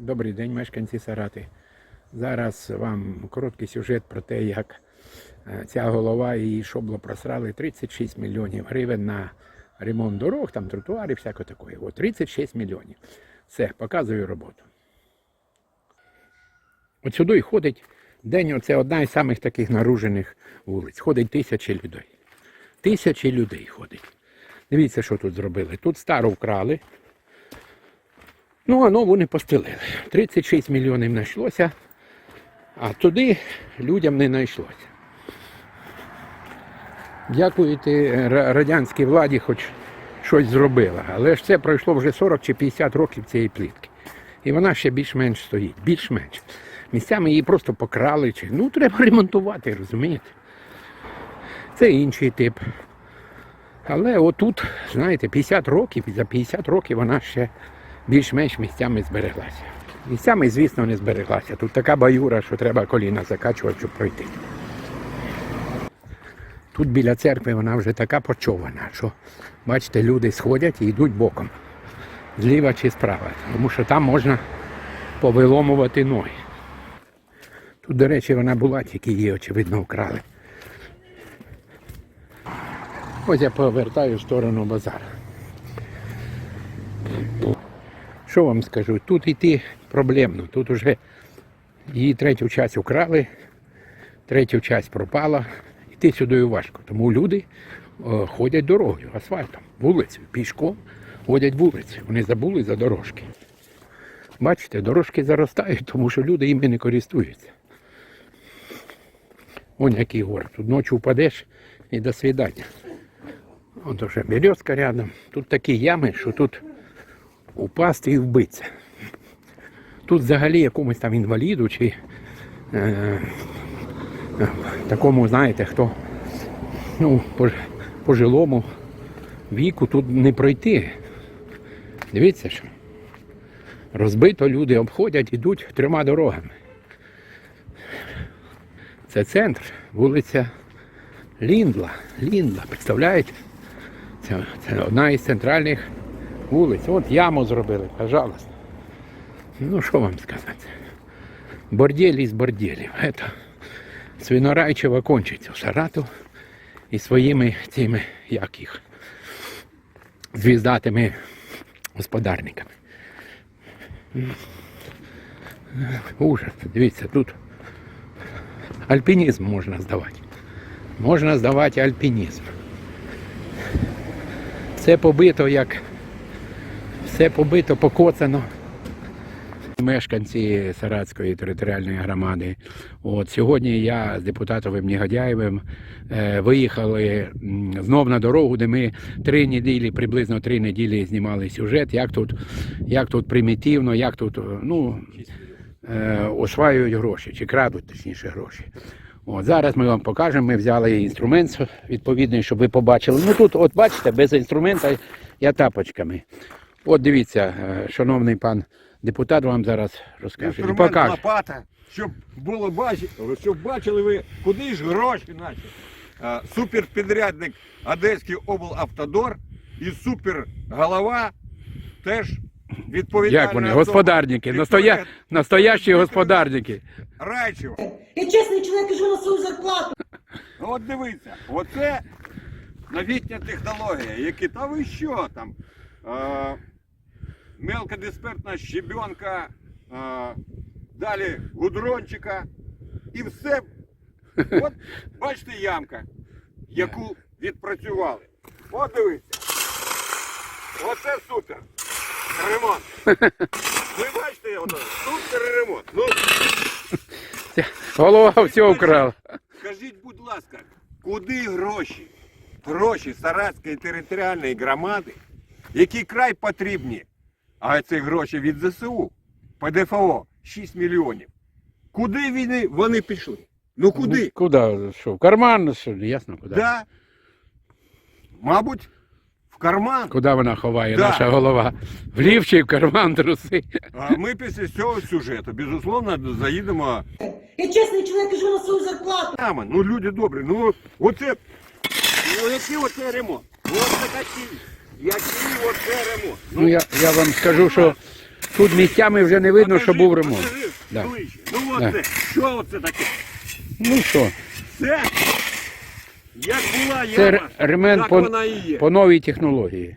Добрий день, мешканці Сарати. Зараз вам короткий сюжет про те, як е, ця голова і її шобло просрали 36 мільйонів гривень на ремонт дорог, там тротуарів, всяке таке. От 36 мільйонів. Все, показую роботу. От сюди й ходить день, оце одна із самих таких наружених вулиць. Ходить тисячі людей. Тисячі людей ходить. Дивіться, що тут зробили. Тут стару вкрали. Ну, а нову не постелили. 36 мільйонів знайшлося, а туди людям не знайшлося. Дякуєте радянській владі, хоч щось зробила. Але ж це пройшло вже 40 чи 50 років цієї плітки. І вона ще більш-менш стоїть, більш-менш. Місцями її просто покрали. Чи... Ну, треба ремонтувати, розумієте? Це інший тип. Але отут, знаєте, 50 років, за 50 років вона ще більш-менш місцями збереглася. Місцями, звісно, не збереглася. Тут така баюра, що треба коліна закачувати, щоб пройти. Тут біля церкви вона вже така почована, що, бачите, люди сходять і йдуть боком. Зліва чи справа. Тому що там можна повиломувати ноги. Тут, до речі, вона була, тільки її, очевидно, вкрали. Ось я повертаю в сторону базару. Що вам скажу? Тут йти проблемно. Тут уже її третю часть украли, третю часть пропала. Йти сюди важко. Тому люди е, ходять дорогою, асфальтом, вулицею, пішком ходять вулицею. Вони забули за дорожки. Бачите, дорожки заростають, тому що люди іми не користуються. Вон який гор. Тут ночі впадеш і до свидання. От уже березка рядом. Тут такі ями, що тут упасти і вбитися. Тут взагалі якомусь там інваліду чи е, такому, знаєте, хто ну, пожилому віку тут не пройти. Дивіться, що розбито люди обходять, ідуть трьома дорогами. Це центр, вулиця Ліндла. Ліндла, представляєте? Це, це одна із центральних вулиць. От яму зробили, пожалуйста. Ну, що вам сказати? Бордель із борделів. Это свинорайчево кончиться в Саратов і своїми цими, як їх, звіздатими господарниками. Ужас. Дивіться, тут альпінізм можна здавати. Можна здавати альпінізм. Все побито як все побито, покоцано. Мешканці Саратської територіальної громади. От сьогодні я з депутатовим Негодяєвим е, виїхали знов на дорогу, де ми три неділі, приблизно три неділі знімали сюжет, як тут, як тут примітивно, як тут е, ну, е, осваюють гроші, чи крадуть точніше гроші. От, зараз ми вам покажемо, ми взяли інструмент відповідний, щоб ви побачили. Ну тут, от бачите, без інструмента я тапочками. От дивіться, е, шановний пан депутат вам зараз розкаже. І Інструмент покаже. лопата, щоб було бачити, щоб бачили ви, куди ж гроші наші. Суперпідрядник Одеський облавтодор і суперголова теж відповідальна. Як вони? особа Господарники, настоя... Настоящі господарники. Райчева. Я чесний чоловік і живу на свою зарплату. Ну, От дивіться, оце новітня технологія, які та ви що там? Е, мелкодиспертна щебенка, е, далі гудрончика і все. От бачите ямка, яку відпрацювали. От дивіться. Оце супер. Ремонт. Ви бачите, ото, супер ремонт. Ну, Голова все вкрав. Скажіть, будь ласка, куди гроші? Гроші Саратської територіальної громади, які край потрібні, а ці гроші від ЗСУ, ПДФО 6 мільйонів. Куди вони, вони пішли? Ну куди? Куди? Що? В карман? Що? Ясно, куди. Да. Мабуть, в карман. Куди вона ховає, Да. наша голова? В лів чи в карман труси? А ми після цього сюжету, безусловно, заїдемо. Я чесний чоловік і живу на свою зарплату. Прямо, ну люди добрі, ну оце. Ну який оце ремонт? Оце такий. Який оце ремонт? Ну я, я вам скажу, що Тут місцями вже не видно, що був ремонт. покажи Да. ближче. Ну Да. це, що оце таке? Ну що, Це, як була це яма, ре- ремонт так по, вона і є. по новій технології.